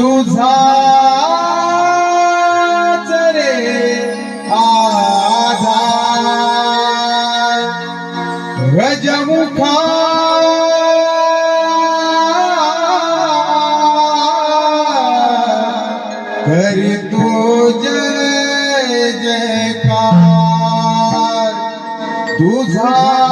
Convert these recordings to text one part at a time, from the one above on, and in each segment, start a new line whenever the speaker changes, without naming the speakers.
तुझा रे आधा गजमुखा करी तू जय जयकार. तुझा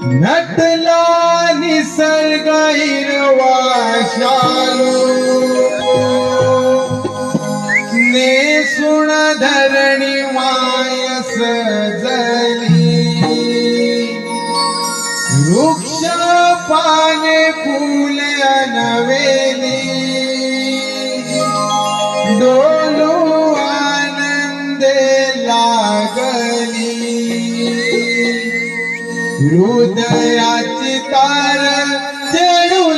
नटला निसर्ग हिरवा शालू नेसुण धरणी मायस जली वृक्ष पाने फुले अनवेली. डोळ हृदयाची तार चेडू